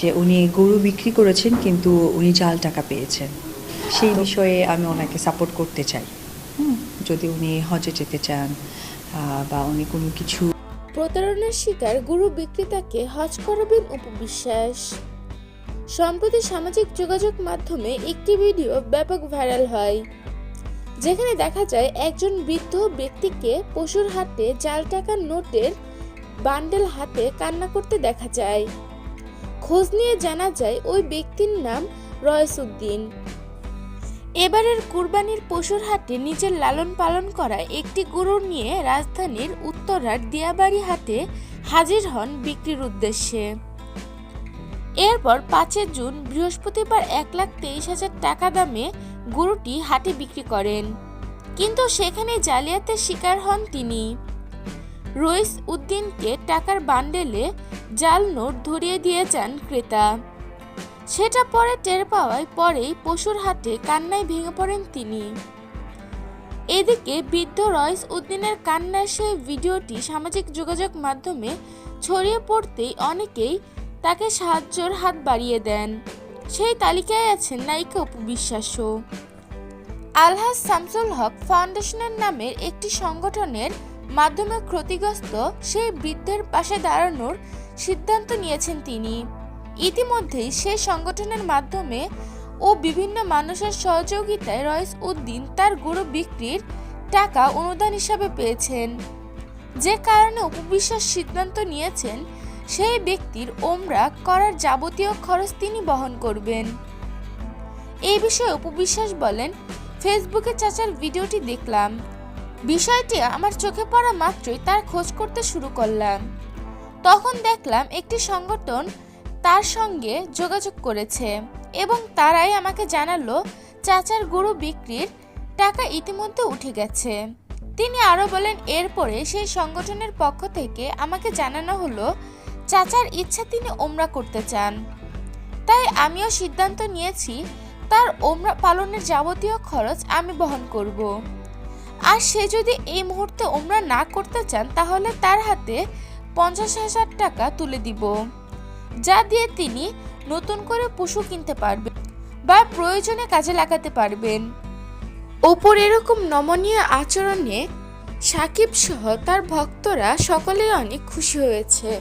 যে উনি গরু বিক্রি করেছেন কিন্তু উনি জাল টাকা পেয়েছেন। সেই বিষয়ে আমি ওনাকে সাপোর্ট করতে চাই। যদি উনি হজে যেতে চান বা উনি কোনো কিছু প্রতারণার শিকার গুরু বিক্রেতাকে হজ করাবেন উপবিশ্বাস। সম্প্রতি সামাজিক যোগাযোগ মাধ্যমে একটি ভিডিও ব্যাপক ভাইরাল হয় যেখানে দেখা যায় একজন বৃদ্ধ ব্যক্তিকে পশুর হাতে জাল টাকার নোটের বান্ডেল হাতে কান্না করতে দেখা যায়। খোঁজ নিয়ে জানা যায় ওই ব্যক্তির নাম রয়সুদ্দিন এবারের কুরবানির পশুর হাটে নিজের লালন পালন করা একটি গরু নিয়ে রাজধানীর উত্তরার দিয়াবাড়ি হাটে হাজির হন বিক্রির উদ্দেশ্যে। এরপর পাঁচই জুন বৃহস্পতিবার এক লাখ তেইশ হাজার টাকা দামে গরুটি হাটে বিক্রি করেন। কিন্তু সেখানে জালিয়াতের শিকার হন তিনি। রইস উদ্দিনকে টাকার বান্ডেলে জাল নোট ধরিয়ে দিয়ে যান ক্রেতা। সেটা পরে টের পাওয়ায় পরেই পশুর হাটে কান্নায় ভেঙে পড়েন তিনি। এদিকে বৃদ্ধ রয়স উদ্দিনের কান্নার সেই ভিডিওটি সামাজিক যোগাযোগ মাধ্যমে ছড়িয়ে পড়তেই অনেকেই তাকে সাহায্যের হাত বাড়িয়ে দেন। সেই তালিকায় আছেন নায়িকা উপবিশ্বাসও আলহাজ শামসুল হক ফাউন্ডেশনের নামের একটি সংগঠনের মাধ্যমে ক্ষতিগ্রস্ত সেই বৃদ্ধের পাশে দাঁড়ানোর সিদ্ধান্ত নিয়েছেন তিনি। ইতিমধ্যেই সেই সংগঠনের মাধ্যমে ও বিভিন্ন মানুষের সহযোগিতায় রয়েস উদ্দিন তার গরু বিক্রির টাকা অনুদান হিসাবে পেয়েছেন। যে কারণে উপবিশ্বাস সিদ্ধান্ত নিয়েছেন, সেই ব্যক্তির ওমরা করার যাবতীয় খরচ তিনি বহন করবেন। এই বিষয়ে উপবিশ্বাস বলেন, ফেসবুকে চাচার ভিডিওটি দেখলাম। বিষয়টি আমার চোখে পড়া মাত্রই তার খোঁজ করতে শুরু করলাম। তখন দেখলাম একটি সংগঠন তার সঙ্গে যোগাযোগ করেছে এবং তারাই আমাকে জানালো চাচার গরু বিক্রির টাকা ইতিমধ্যে উঠে গেছে। তিনি আরও বলেন, এরপরে সেই সংগঠনের পক্ষ থেকে আমাকে জানানো হলো চাচার ইচ্ছা তিনি ওমরা করতে চান। তাই আমিও সিদ্ধান্ত নিয়েছি, তার ওমরা পালনের যাবতীয় খরচ আমি বহন করব। আর সে যদি এই মুহূর্তে ওমরা না করতে চান, তাহলে তার হাতে পঞ্চাশ হাজার টাকা তুলে দিব, যা দিয়ে তিনি নতুন করে পশু কিনতে পারবেন বা প্রয়োজনে কাজে লাগাতে পারবেন। ওপর এরকম নমনীয় আচরণে সাকিব সহ তার ভক্তরা সকলেই অনেক খুশি হয়েছে।